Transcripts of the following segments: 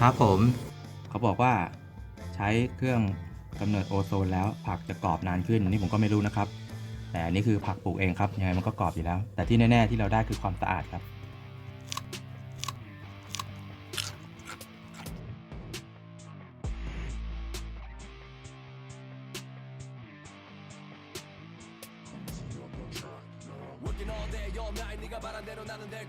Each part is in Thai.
ครับผม เขาบอกว่าใช้เครื่องกำเนิดโอโซนแล้วผักจะกรอบนานขึ้นนี่ผมก็ไม่รู้นะครับ แต่อันนี่คือผักปลูกเองครับยังไงมันก็กรอบอยู่แล้ว แต่ที่แน่ ๆ ที่เราได้คือความสะอาดครับ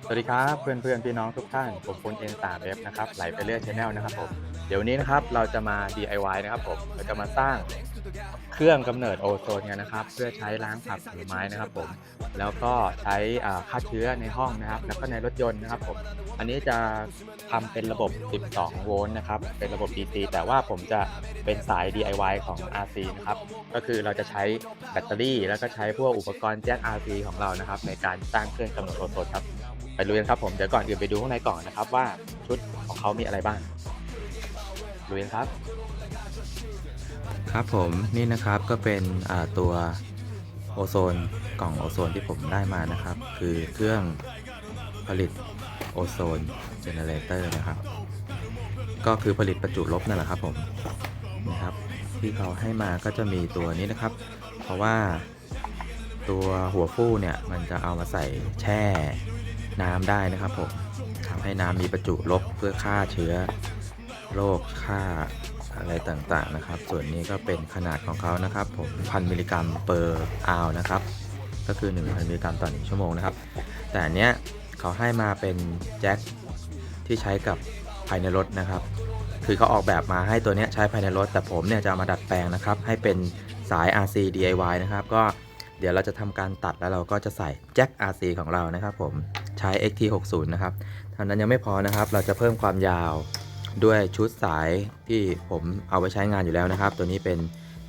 สวัสดีครับเพื่อนเพื่อนๆพี่น้องทุกท่านผมคุณ N3F นะครับไหลไปเรื่อยชแนลนะครับผมเดี๋ยวนี้นะครับเราจะมา DIY นะครับผมเราจะมาสร้าง เครื่องกำเนิดโอโซนกันนะครับ เพื่อใช้ล้างผักผลไม้นะครับผม แล้วก็ใช้ฆ่าเชื้อในห้องนะครับ แล้วก็ในรถยนต์นะครับผม อันนี้จะทำเป็นระบบ 12 โวลต์นะครับ เป็นระบบ DC แต่ว่าผมจะเป็นสาย DIY ของ RC นะครับ ก็คือเราจะใช้แบตเตอรี่ แล้วก็ใช้พวกอุปกรณ์แจ็ค RC ของเรานะครับ ในการสร้างเครื่องกำเนิดโอโซนครับ ไปลุยกันครับผม เดี๋ยวก่อนอื่นไปดูข้างในกล่องนะครับว่าชุดของเขามีอะไรบ้างลุยกันครับ ครับผมนี่นะครับก็เป็นตัวโอโซนกล่องโอโซนที่ผมได้มานะครับ คือเครื่องผลิตโอโซนเจเนเรเตอร์นะครับ ก็คือผลิตประจุลบนั่นแหละครับผมนะครับที่เขาให้มาก็จะมีตัวนี้นะครับ เพราะว่าตัวหัวฟู้เนี่ยมันจะเอามาใส่แช่น้ำได้นะครับผมทำให้น้ำมีประจุลบเพื่อฆ่าเชื้อโรคฆ่า อะไรต่างๆนะครับ ส่วนนี้ก็เป็นขนาดของเขานะครับผมพันมิลลิกรัมเปอร์อาวนะครับ ก็คือ 1,000มิลลิกรัมต่อ1ชั่วโมงนะครับ แต่อันเนี้ยเขาให้มาเป็นแจ็คที่ใช้กับภายในรถนะครับ คือเขาออกแบบมาให้ตัวเนี้ยใช้ภายในรถ แต่ผมเนี่ยจะามาดัดแปลงนะครับ ให้เป็นสาย RC DIY นะครับ ก็เดี๋ยวเราจะทำการตัดแล้วเราก็จะใส่แจ็ค RC ของเรานะครับ ผมใช้ XT60 นะครับเท่านั้นยังไม่พอนะครับ เราจะเพิ่มความยาว ด้วยชุดสายที่ผมเอาไปใช้งานอยู่แล้วนะครับ ตัวนี้เป็น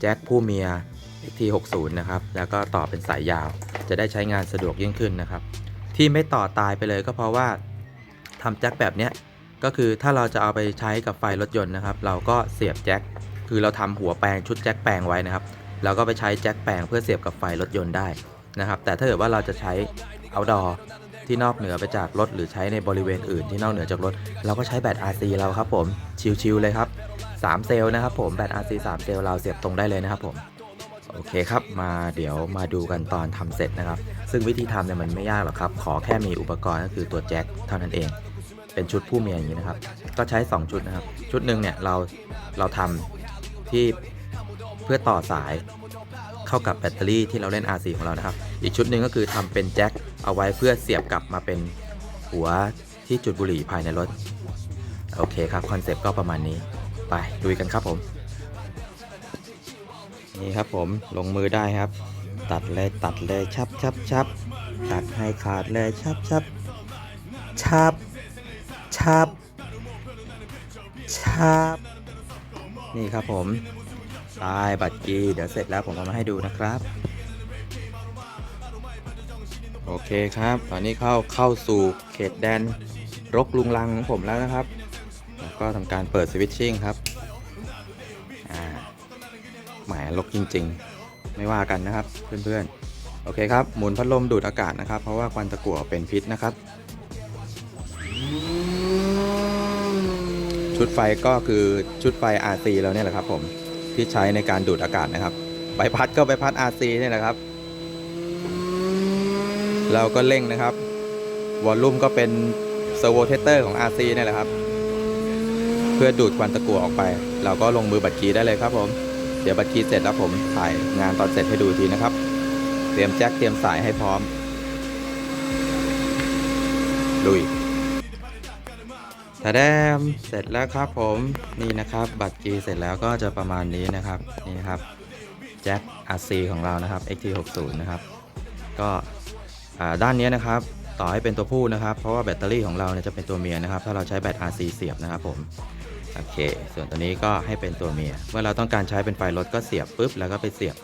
แจ็คผู้เมีย XT60 นะครับ แล้วก็ต่อเป็นสายยาว จะได้ใช้งานสะดวกยิ่งขึ้นนะครับ ที่ไม่ต่อตายไปเลยก็เพราะว่าทำแจ็คแบบเนี้ยก็คือถ้าเราจะเอาไปใช้กับไฟรถยนต์นะครับ เราก็เสียบแจ็คคือเราทำหัวแปลงชุดแจ็คแปลงไว้นะครับเราก็ไปใช้แจ็คแปลงเพื่อเสียบกับไฟรถยนต์ได้นะครับ แต่ถ้าเกิดว่าเราจะใช้ outdoor ที่นอกเหนือไปจากรถหรือใช้ในบริเวณอื่นที่นอกเหนือจากรถ เราก็ใช้แบต RC เราครับผม ชิลๆเลยครับ 3 เซลล์นะครับผมแบต RC 3 เซลล์เราเสียบตรงได้เลยนะครับผมโอเคครับ มาเดี๋ยวมาดูกันตอนทำเสร็จนะครับ ซึ่งวิธีทำเนี่ยมันไม่ยากหรอกครับ ขอแค่มีอุปกรณ์ก็คือตัวแจ็คเท่านั้นเอง เป็นชุดผู้เมียอย่างนี้นะครับ ก็ใช้ 2 ชุดนะครับ ชุดหนึ่งเนี่ยเราเราทำที่เพื่อต่อสายเข้ากับแบตเตอรี่ที่เราเล่น RC ของเรานะครับ อีกชุดหนึ่งก็คือทำเป็นแจ็ค เอาไว้เพื่อเสียบกลับมาเป็นหัวที่จุดบุหรี่ภายในรถ โอเคครับ คอนเซปต์ก็ประมาณนี้ ไปลุยกันครับผม นี่ครับผมลงมือได้ครับ ตัดเลยตัดเลยชับชับชับตัดให้ขาดเลยชับชับชับชับชับนี่ครับผมตายบัตรกีเดี๋ยวเสร็จแล้วผมเอามาให้ดูนะครับ โอเคครับ ตอนนี้เข้าเข้าสู่เขตแดนรกลุงลังของผมแล้วนะครับ แล้วก็ทำการเปิดสวิตชิ่งครับอ่าหมายลกจริง ๆ ไม่ว่ากันนะครับเพื่อนๆ โอเคครับ หมุนพัดลมดูดอากาศนะครับ เพราะว่าควันตะกั่วเป็นพิษนะครับ ชุดไฟก็คือชุดไฟ RC เราเนี่ยแหละครับผมที่ใช้ในการดูดอากาศนะครับใบพัดก็ใบพัด RC เนี่ยแหละครับ เราก็เร่งนะครับ วอลลุ่มก็เป็นเซอร์โวเทเตอร์ของ RC นี่แหละครับ เพื่อดูดควันตะกั่วออกไป เราก็ลงมือบัดคีได้เลยครับผม เดี๋ยวบัดคีเสร็จแล้วผมถ่ายงานตอนเสร็จให้ดูทีนะครับ เตรียมแจ็คเตรียมสายให้พร้อมลุยตาแดมเสร็จแล้วครับผมนี่นะครับ บัตรกีเสร็จแล้วก็จะประมาณนี้นะครับนี่ครับแจ็ค RC ของเรานะครับ XT60 นะครับ ก็ ด้านนี้นะครับต่อให้เป็นตัวผู้นะครับ เพราะว่าแบตเตอรี่ของเราเนี่ยจะเป็นตัวเมียนะครับ ถ้าเราใช้แบต RC เสียบนะครับผมโอเค ส่วนตัวนี้ก็ให้เป็นตัวเมีย เมื่อเราต้องการใช้เป็นไฟรถก็เสียบปุ๊บแล้วก็ไปเสียบ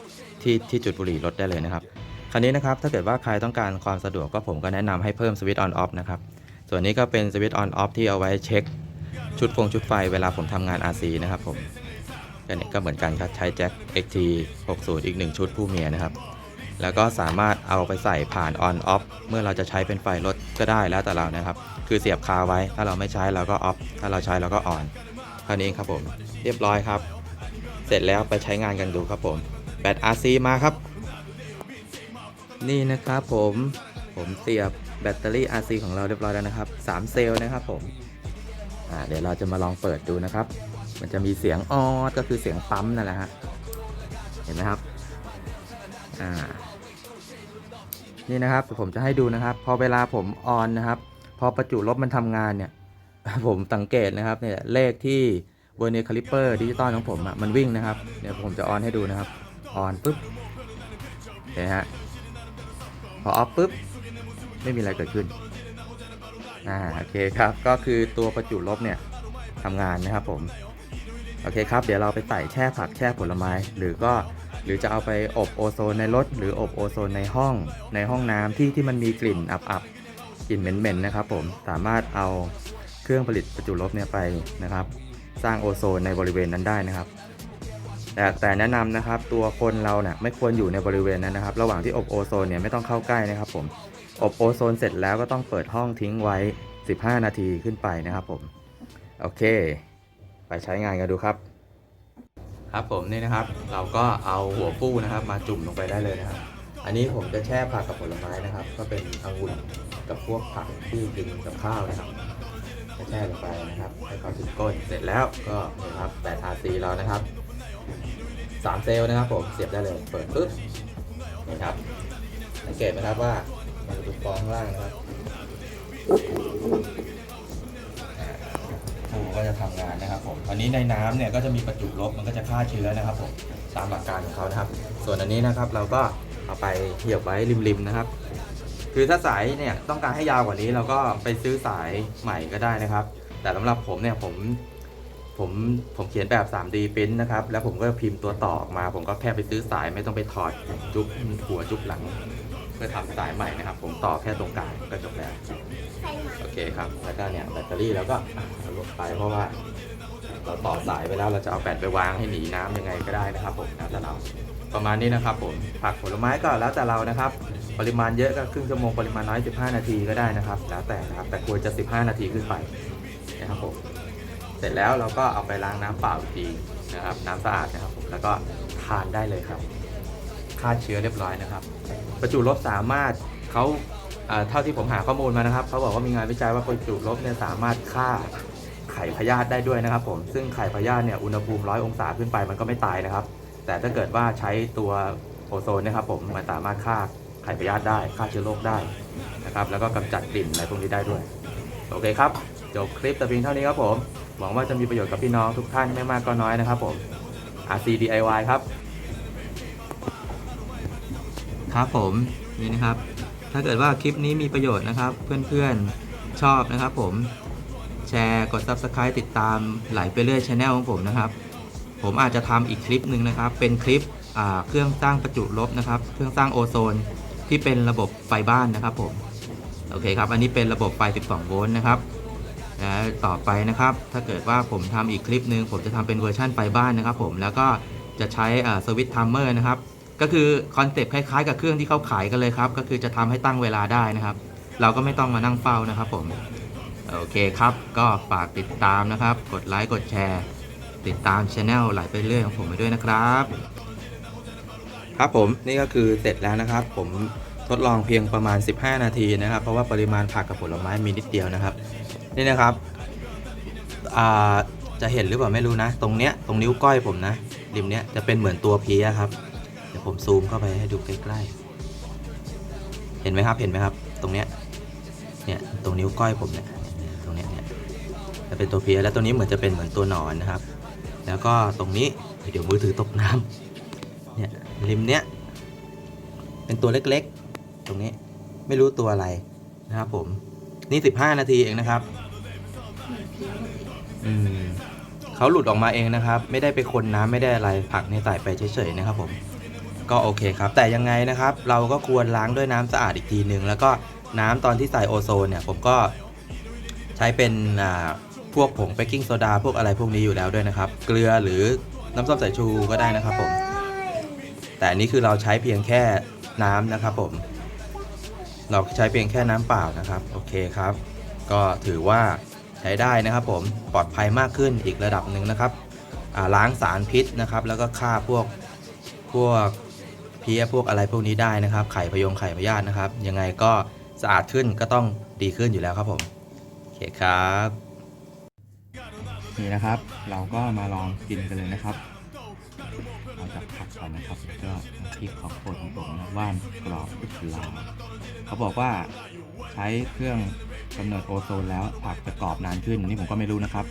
ที่ที่จุดบุหรี่รถได้เลยนะครับคราวนี้นะครับถ้าเกิดว่าใครต้องการความสะดวกก็ผมก็แนะนำให้เพิ่มสวิตช์ออนออฟนะครับส่วนนี้ก็เป็นสวิตช์ออนออฟที่เอาไว้เช็ค ชุดฟงชุดไฟเวลาผมทำงาน RC นะครับผมก็เนี่ยก็เหมือนกันครับใช้แจ็ค XT 60 อีก 1 ชุดผู้เมียนะครับ แล้วก็สามารถเอาไปใส่ผ่าน on off เมื่อเราจะใช้เป็นไฟรถก็ได้แล้วแต่เรานะครับ คือเสียบคาไว้ ถ้าเราไม่ใช้เราก็ออฟถ้าเราใช้เราก็ออนเท่านี้ครับผม เรียบร้อยครับ เสร็จแล้วไปใช้งานกันดูครับผมแบต RC มาครับ นี่นะครับผมผมเสียบแบตเตอรี่ RC ของเราเรียบร้อยแล้วนะครับ 3 เซลล์นะครับผมเดี๋ยวเราจะมาลองเปิดดูนะครับ มันจะมีเสียงออดก็คือเสียงปั๊มนั่นแหละฮะ เห็นไหมครับ อ่า นี่นะครับผมจะให้ดูนะครับ พอเวลาผมออนนะครับ พอประจุลบมันทำงานเนี่ย ผมสังเกตนะครับเนี่ยเลขที่เวอร์เนียคลิปเปอร์ดิจิตอลของผมอะมันวิ่งนะครับเดี๋ยวผมจะออนให้ดูนะครับออนปุ๊บเห็นฮะพอออฟปุ๊บไม่มีอะไรเกิดขึ้นอ่าโอเคครับก็คือตัวประจุลบเนี่ยทำงานนะครับผม โอเคครับ เดี๋ยวเราไปใส่แช่ผักแช่ผลไม้ หรือก็ หรือจะเอาไปอบโอโซนในรถ หรืออบโอโซนในห้องในห้องน้ำที่ที่มันมีกลิ่นอับๆกลิ่นเหม็นๆนะครับผมสามารถเอาเครื่องผลิตประจุลบเนี่ยไปนะครับ สร้างโอโซนในบริเวณนั้นได้นะครับ แต่แต่แนะนำนะครับตัวคนเราเนี่ยไม่ควรอยู่ในบริเวณนั้นนะครับ ระหว่างที่อบโอโซนเนี่ยไม่ต้องเข้าใกล้นะครับ ผมอบโอโซนเสร็จแล้วก็ต้องเปิดห้องทิ้งไว้ 15 นาทีขึ้นไปนะครับผมโอเค ไปใช้งานกันดูครับ ครับผมนี่นะครับ เราก็เอาหัวฟูนะครับ มาจุ่มลงไปได้เลยนะครับ อันนี้ผมจะแช่ผักกับผลไม้นะครับ ก็เป็นองุ่นกับพวกผักที่กินกับข้าวนะครับแช่ลงไปนะครับ ให้เขาถึงก้นเสร็จแล้วก็นี่ครับแบต RC เรานะครับสามเซลล์นะครับผมเสียบได้เลยเปิดปึ๊บนี่ครับสังเกตไหมครับว่ามันจะเป็นฟองข้างล่างนะครับ ก็จะทำงานนะครับผมอันนี้ในน้ำเนี่ยก็จะมีประจุลบมันก็จะฆ่าเชื้อนะครับผมตามหลักการของเขานะครับ ส่วนอันนี้นะครับเราก็เอาไปเหยียบไว้ริมๆนะครับ คือถ้าสายเนี่ยต้องการให้ยาวกว่านี้เราก็ไปซื้อสายใหม่ก็ได้นะครับ แต่สำหรับผมเนี่ยผมผมผมเขียนแบบ 3D พิมพ์นะครับ แล้วผมก็พิมพ์ตัวต่อออกมา ผมก็แค่ไปซื้อสายไม่ต้องไปถอดจุ๊บหัวจุ๊บหลังเพื่อทำสายใหม่นะครับ ผมต่อแค่ตรงกลางก็จบแล้ว เคครับ แล้วก็เนี่ยแบตเตอรี่แล้วก็ลดไปเพราะว่าเราต่อสายไปแล้วเราจะเอาแบตไปวางให้หนีน้ำยังไงก็ได้นะครับผมแล้วแต่เราประมาณนี้นะครับผมผักผลไม้ก็แล้วแต่เรานะครับ ปริมาณเยอะก็ครึ่งชั่วโมงปริมาณน้อย 15 นาทีก็ได้นะครับ แล้วแต่นะครับแต่ควรจะ 15 นาทีขึ้นไปนะครับผมเสร็จแล้วเราก็เอาไปล้างน้ำเปล่าอีกทีนะครับ น้ำสะอาดนะครับผมแล้วก็ทานได้เลยครับฆ่าเชื้อเรียบร้อยนะครับ ประจุลบสามารถเขา เท่าที่ผมหาข้อมูลมานะครับเขาบอกว่ามีงานวิจัยว่าประจุลบเนี่ยสามารถฆ่าไข่พยาธิได้ด้วยนะครับผมซึ่งไข่พยาธิเนี่ยอุณหภูมิร้อยองศาขึ้นไปมันก็ไม่ตายนะครับ แต่ถ้าเกิดว่าใช้ตัวโอโซนนะครับผมมันสามารถฆ่าไข่พยาธิได้ฆ่าเชื้อโรคได้นะครับแล้วก็กำจัดกลิ่นอะไรพวกนี้ได้ด้วย โอเคครับจบคลิปแต่เพียงเท่านี้ครับผม หวังว่าจะมีประโยชน์กับพี่น้องทุกท่านไม่มากก็น้อยนะครับผม RC DIY ครับ ครับผมนี่นะครับ ถ้าเกิดว่าคลิปนี้มีประโยชน์นะครับ เพื่อนๆชอบนะครับผมแชร์กด Subscribe ติดตามไหลไปเรื่อยช anel ของผมนะครับ ผมอาจจะทำอีกคลิปหนึ่งนะครับ เป็นคลิปเครื่องสร้างประจุลบนะครับ เครื่องสร้างโอโซนที่เป็นระบบไฟบ้านนะครับผมโอเคครับ อันนี้เป็นระบบไฟ 12 โวลต์นะครับและต่อไปนะครับ ถ้าเกิดว่าผมทำอีกคลิปหนึ่งผมจะทำเป็นเวอร์ชั่นไฟบ้านนะครับผม แล้วก็จะใช้สวิตช์ทัมเมอร์นะครับ ก็คือคอนเซปต์คล้ายๆ กับเครื่องที่เขาขายกันเลยครับ ก็คือจะทำให้ตั้งเวลาได้นะครับ เราก็ไม่ต้องมานั่งเฝ้านะครับผม โอเคครับ ก็ฝากติดตามนะครับ กดไลค์ กดแชร์ ติดตามช anel ไหลไปเรื่อยของผมไปด้วยนะครับ ครับผมนี่ก็คือเสร็จแล้วนะครับ ผมทดลองเพียงประมาณ 15 นาทีนะครับ เพราะว่าปริมาณผักกับผลไม้มีนิดเดียวนะครับ นี่นะครับจะเห็นหรือเปล่าไม่รู้นะ ตรงเนี้ยตรงนิ้วก้อยผมนะริมเนี้ยจะเป็นเหมือนตัวเพี้ยครับ ดี๋ยวผมซูมเข้าไปให้ดูใกล้ๆ เห็นไหมครับ เห็นไหมครับ ตรงเนี้ย เนี่ย ตรงนิ้วก้อยผมเนี่ย ตรงเนี้ยเนี่ยจะเป็นตัวเพียแล้วตัวนี้เหมือนจะเป็นเหมือนตัวหนอนนะครับ แล้วก็ตรงนี้ เดี๋ยวมือถือตกน้ำเนี่ย ริมเนี้ย เป็นตัวเล็กๆ ตรงนี้ ไม่รู้ตัวอะไรนะครับผม นี่ 15 นาทีเองนะครับ อืมเขาหลุดออกมาเองนะครับ ไม่ได้ไปคนน้ำไม่ได้อะไรผักในใส่ไปเฉยๆนะครับผม ก็โอเคครับ แต่ยังไงนะครับ เราก็ควรล้างด้วยน้ำสะอาดอีกทีหนึ่งแล้วก็น้ำตอนที่ใส่โอโซนเนี่ย ผมก็ใช้เป็นพวกผงเบกกิ้งโซดาพวกอะไรพวกนี้อยู่แล้วด้วยนะครับ เกลือหรือน้ำส้มสายชูก็ได้นะครับผม แต่อันนี้คือเราใช้เพียงแค่น้ำนะครับผม เราใช้เพียงแค่น้ำเปล่านะครับ โอเคครับ ก็ถือว่าใช้ได้นะครับผม ปลอดภัยมากขึ้นอีกระดับหนึ่งนะครับล้างสารพิษนะครับ แล้วก็ฆ่าพวกพวก เพี้ยพวกอะไรพวกนี้ได้นะครับ ไข่พยงไข่พยาธินะครับ ยังไงก็สะอาดขึ้นก็ต้องดีขึ้นอยู่แล้วครับผมโอเคครับนี่นะครับ เราก็มาลองกินกันเลยนะครับเอาจากผักก่อนนะครับแล้วก็น้ำพริกของโปรดของผมนะว่านกรอบอุปลาเขาบอกว่าใช้เครื่องกำเนิดโอโซนแล้วผักจะกรอบนานขึ้นนี่ผมก็ไม่รู้นะครับ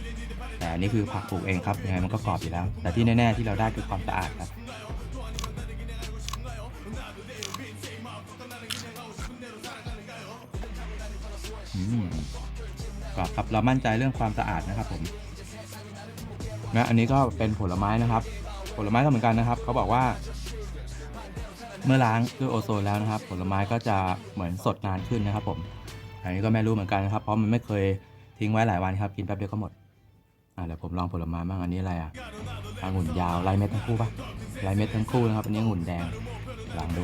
แต่อันนี่คือผักปลูกเองครับยังไงมันก็กรอบอยู่แล้ว แต่ที่แน่ๆที่เราได้คือความสะอาดครับ กรอบครับเรามั่นใจเรื่องความสะอาดนะครับผมนะอันนี้ก็เป็นผลไม้นะครับ ผลไม้ก็เหมือนกันนะครับ เขาบอกว่า เมื่อล้างด้วยโอโซนแล้วนะครับ ผลไม้ก็จะเหมือนสดนานขึ้นนะครับ ผม อันนี้ก็ไม่รู้เหมือนกันนะครับ เพราะมันไม่เคยทิ้งไว้หลายวันครับ กินแป๊บเดียวก็หมดอ่าเดี๋ยวผมลองผลไม้บ้างอันนี้อะไรอะองุ่นยาวลายเม็ดทั้งคู่ปะลายเม็ดทั้งคู่นะครับ อันนี้องุ่นแดงลองดู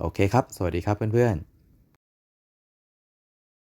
โอเคครับ สวัสดีครับเพื่อนๆ